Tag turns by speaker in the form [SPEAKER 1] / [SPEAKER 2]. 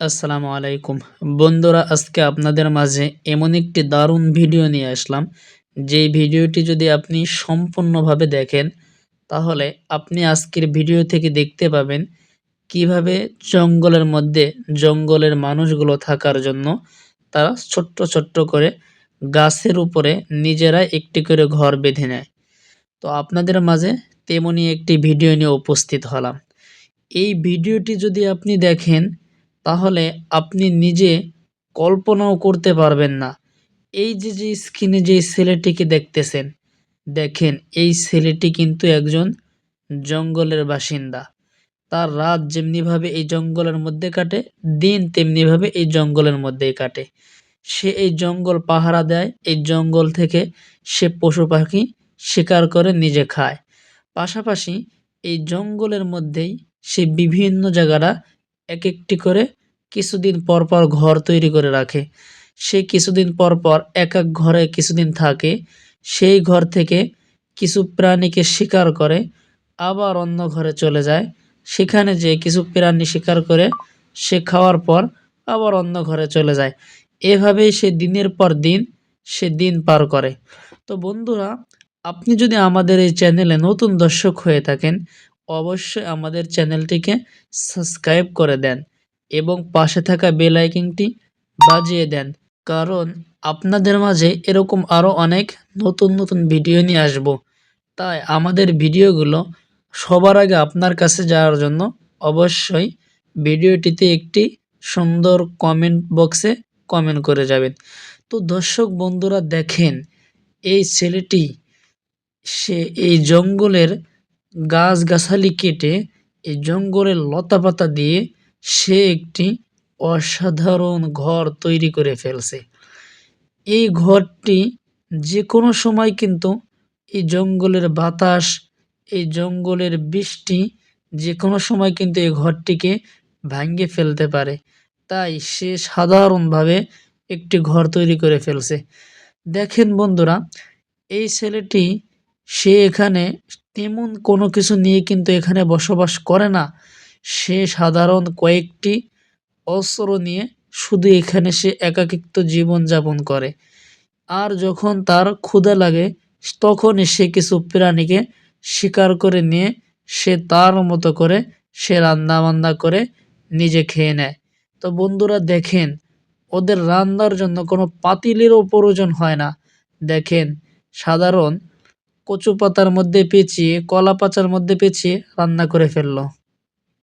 [SPEAKER 1] আসসালামু আলাইকুম। বন্ধুরা, আজকে আপনাদের মাঝে এমন একটি দারুণ ভিডিও নিয়ে আসলাম। যেই ভিডিওটি যদি আপনি সম্পূর্ণভাবে দেখেন, তাহলে আপনি আজকের ভিডিও থেকে দেখতে পাবেন কীভাবে জঙ্গলের মধ্যে জঙ্গলের মানুষগুলো থাকার জন্য তারা ছোট্ট ছোট্ট করে গাছের উপরে নিজেরা একটি করে ঘর বেঁধে নেয়। তো আপনাদের মাঝে তেমনই একটি ভিডিও নিয়ে উপস্থিত হলাম। এই ভিডিওটি যদি আপনি দেখেন তাহলে আপনি নিজে কল্পনাও করতে পারবেন না। এই যে যে স্ক্রিনে যে ছেলেটিকে দেখতেছেন, দেখেন এই ছেলেটি কিন্তু একজন জঙ্গলের বাসিন্দা। তার রাত যেমনিভাবে এই জঙ্গলের মধ্যে কাটে, দিন তেমনিভাবে এই জঙ্গলের মধ্যেই কাটে। সে এই জঙ্গল পাহারা দেয়, এই জঙ্গল থেকে সে পশু পাখি শিকার করে নিজে খায়। পাশাপাশি এই জঙ্গলের মধ্যেই সে বিভিন্ন জায়গাটা এক একটি করে কিছুদিন পর পর ঘর তৈরি করে রাখে। সে কিছুদিন পর পর এক এক ঘরে কিছুদিন থাকে। সেই ঘর থেকে কিছু প্রাণীকে শিকার করে, আবার অন্য ঘরে চলে যায়। সেখানে যে কিছু প্রাণী শিকার করে, সে খাওয়ার পর আবার অন্য ঘরে চলে যায়। এভাবেই সে দিনের পর দিন, সে দিন পার করে। তো বন্ধুরা, আপনি যদি আমাদের এই চ্যানেলে নতুন দর্শক হয়ে থাকেন, অবশ্যই আমাদের চ্যানেলটিকে সাবস্ক্রাইব করে দেন। এবং পাশে থাকা বেল আইকনটি বাজিয়ে দেন, কারণ আপনাদের মাঝে এরকম আরও অনেক নতুন নতুন ভিডিও নিয়ে আসব। তাই আমাদের ভিডিওগুলো সবার আগে আপনার কাছে যাওয়ার জন্য অবশ্যই ভিডিওটিতে একটি সুন্দর কমেন্ট বক্সে কমেন্ট করে যাবেন। তো দর্শক বন্ধুরা দেখেন, এই ছেলেটি, সে এই জঙ্গলের গাছগাছালি কেটে এই জঙ্গলের লতাপাতা দিয়ে সে একটি অসাধারণ ঘর তৈরি করে ফেলছে। এই ঘরটি যে কোনো সময় কিন্তু এই জঙ্গলের বাতাস, এই জঙ্গলের বৃষ্টি যে কোনো সময় কিন্তু এই ঘরটিকে ভাঙ্গে ফেলতে পারে। তাই সে সাধারণভাবে একটি ঘর তৈরি করে ফেলছে। দেখেন বন্ধুরা, এই ছেলেটি সে এখানে তেমন কোনো কিছু নিয়ে কিন্তু এখানে বসবাস করে না। সে সাধারণ কয়েকটি অস্ত্র নিয়ে শুধু এখানে সে একাকিত্ব জীবনযাপন করে। আর যখন তার ক্ষুধা লাগে, তখনই সে কিছু প্রাণীকে শিকার করে নিয়ে সে তার মতো করে সে রান্না বান্না করে নিজে খেয়ে নেয়। তো বন্ধুরা, দেখেন, ওদের রান্নার জন্য কোনো পাতিলেরও প্রয়োজন হয় না। দেখেন, সাধারণ কচু পাতার মধ্যে পেঁচিয়ে কলা পাতার মধ্যে পেঁচিয়ে রান্না করে ফেলল।